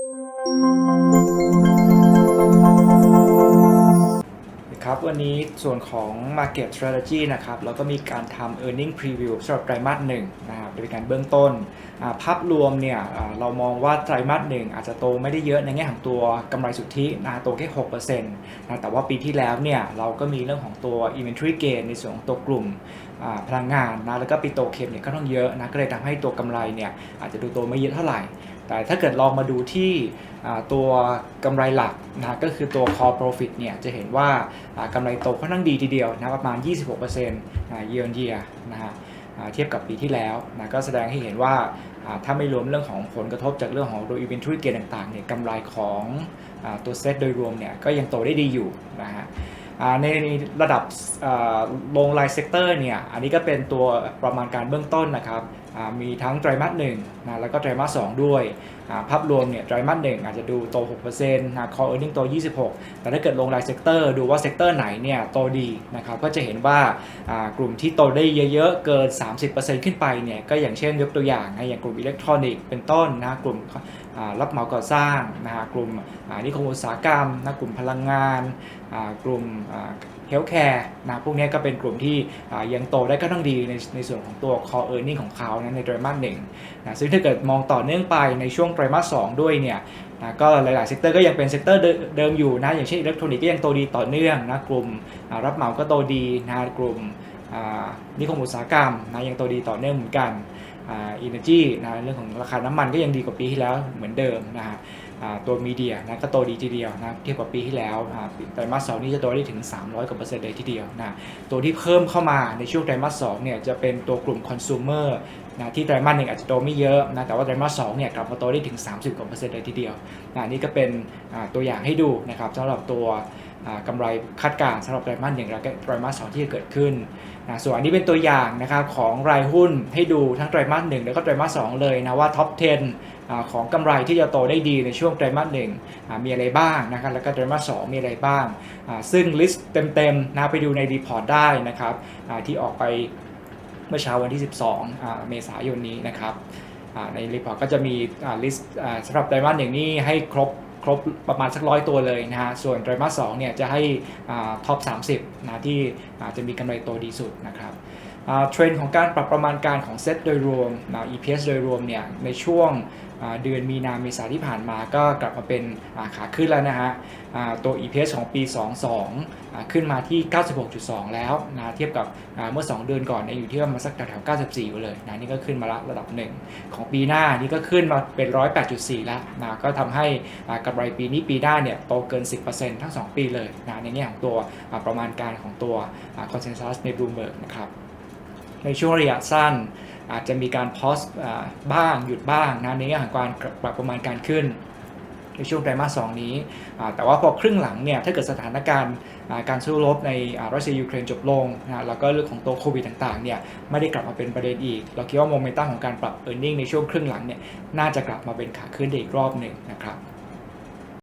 ครับวันนี้ส่วนของ Market Strategy นะครับเราก็มีการทำ Earning Preview สำหรับไตรมาสหนึ่งนะครับโดยการเบื้องต้น ภาพรวมเนี่ยเรามองว่าไตรมาสหนึ่งอาจจะโตไม่ได้เยอะในแง่ของตัวกำไรสุทธินะโตแค่6%นะแต่ว่าปีที่แล้วเนี่ยเราก็มีเรื่องของตัว Inventory Gain ในส่วนของตัวกลุ่มพลังงานนะแล้วก็ปิโตเคมเนี่ยก็ต้องเยอะนะก็เลยทำให้ตัวกำไรเนี่ยอาจจะดูโตไม่เยอะเท่าไหร่ แต่ถ้าเกิดลองมาดูที่ตัวกำไรหลักนะก็คือตัว core profit เนี่ยจะเห็นว่าอ่ากำไรโตค่อนข้างดีทีเดียวนะประมาณ 26% year on year นะฮะเทียบกับปีที่แล้วนะก็แสดงให้เห็นว่าถ้าไม่รวมเรื่องของผลกระทบจากเรื่องของตัว inventory gain ต่างๆเนี่ยกำไรของอตัวเซตโดยรวมเนี่ยก็ยังโตได้ดีอยู่นะฮะในระดับอ่าลงรายเซกเตอร์เนี่ยอันนี้ก็เป็นตัวประมาณการเบื้องต้นนะครับมีทั้งไตรมาสหนึ่งนะแล้วก็ไตรมาสสองด้วยภาพรวมเนี่ยไตรมาสหนึ่งอาจจะดูโต 6%นะ core earning โต 26 แต่ถ้าเกิดลงรายเซกเตอร์ดูว่าเซกเตอร์ไหนเนี่ยโตดีนะครับก็จะเห็นว่ากลุ่มที่โตได้เยอะๆ เกิน 30%ขึ้นไปเนี่ยก็อย่างเช่นยกตัวอย่างนะอย่างกลุ่มอิเล็กทรอนิกส์เป็นต้นนะกลุ่มรับเหมาก่อสร้างนะฮะกลุ่มนิคมอุตสาหกรรมนะกลุ่มพลังงานกลุ่มเฮลท์แคร์นะพวกนี้ก็เป็นกลุ่มที่ยังโตได้ก็ต้องดีในในส่วนของตัว core earning ของเขานะในไตรมาสหนึ่งนะซึ่งถ้าเกิดมองต่อเนื่องไปในช่วงไตรมาสสองด้วยเนี่ยนะก็หลาย ๆ เซกเตอร์ก็ยังเป็นเซกเตอร์เดิมอยู่นะอย่างเช่นอิเล็กทรอนิกส์ก็ยังโตดีต่อเนื่องนะกลุ่มรับเหมาก็โตดีนะกลุ่มนิคมอุตสาหกรรมนะยังโตดีต่อเนื่องเหมือนกันอ่า energy นะเรื่องของราคาน้ำมันก็ยังดีกว่าปีที่แล้วเหมือนเดิมนะฮะตัวมีเดียนะก็โตดีทีเดียวนะเทียบกับปีที่แล้วไตรมาสสองนี่จะโตได้ถึง 300กว่าเปอร์เซ็นต์เลยทีเดียวนะตัวที่เพิ่มเข้ามาในช่วงไตรมาสสเนี่ยจะเป็นตัวกลุ่มคอน sumer นะที่ไตรมาสหนึ่งอาจจะโตไม่เยอะนะแต่ว่าไตรมาสสองเนี่ยกลับมาโตได้ถึง 30กว่าเปอร์เซ็นต์เลยทีเดียวนะนี่ก็เป็นตัวอย่างให้ดูนะครับสำหรับตัวอ่ากำไรคาดการณ์สำหรับไตรมาสหนึ่งแล้วก็ไตรมาสสองที่จะเกิดขึ้นนะส่วนอันนี้เป็นตัวอย่างนะครับของรายหุ้นให้ดูทั้งไตรมาสหนึ่งแล้วก็ไตรมาสสองเลยนะว่าท็อป 10 ของกำไรที่จะโตได้ดีในช่วงไตรมาสหนึ่งมีอะไรบ้างนะครับแล้วก็ไตรมาสสองมีอะไรบ้าง ซึ่งลิสต์เต็มๆนะไปดูในรีพอร์ตได้นะครับที่ออกไป เมื่อเช้าวันที่ 12 เมษายนนี้นะครับในรีพอร์ตก็จะมีลิสต์สำหรับไตรมาสหนึ่งนี่ให้ครบครบประมาณสักร้อยตัวเลยนะฮะ ส่วนไตรมาสสองเนี่ยจะให้ท็อป 30 นะที่จะมีกำไรโตดีสุดนะครับ เทรนด์ของการปรับประมาณการของเซตโดยรวมนะ EPS โดยรวมเนี่ยในช่วงเดือนมีนาเมษาที่ผ่านมาก็กลับมาเป็นขาขึ้นแล้วนะฮะตัว EPS ของปี 22อ่าขึ้นมาที่ 96.2 แล้วนะเทียบกับเมื่อ 2 เดือนก่อนเนี่ยอยู่ที่ประมาณสักแถว94 อยู่เลยนะนี่ก็ขึ้นมาละระดับหนึ่งของปีหน้านี่ก็ขึ้นมาเป็น 108.4 แล้วนะก็ทำให้กำไรปีนี้ปีหน้าเนี่ยโตเกิน 10%ทั้ง 2 ปีเลยนะในแง่ของตัวประมาณการของตัว consensus ใน Bloomberg นะครับ ในช่วงระยะสั้น อาจจะมีการพอสบ้างหยุดบ้างนะในแง่ของการปรับประมาณการขึ้น ในช่วงไตรมาสสองนี้ แต่ว่าพอครึ่งหลังเนี่ยถ้าเกิดสถานการณ์การสู้รบในรัสเซียยูเครนจบลงนะแล้วก็เรื่องของตัวโควิดต่างๆเนี่ยไม่ได้กลับมาเป็นประเด็นอีก เราคิดว่าโมเมนตัมของการปรับ e a r n i n g ในช่วงครึ่งหลังเนี่ยน่าจะกลับมาเป็นขาขึ้นได้อีกรอบหนึ่งนะครับ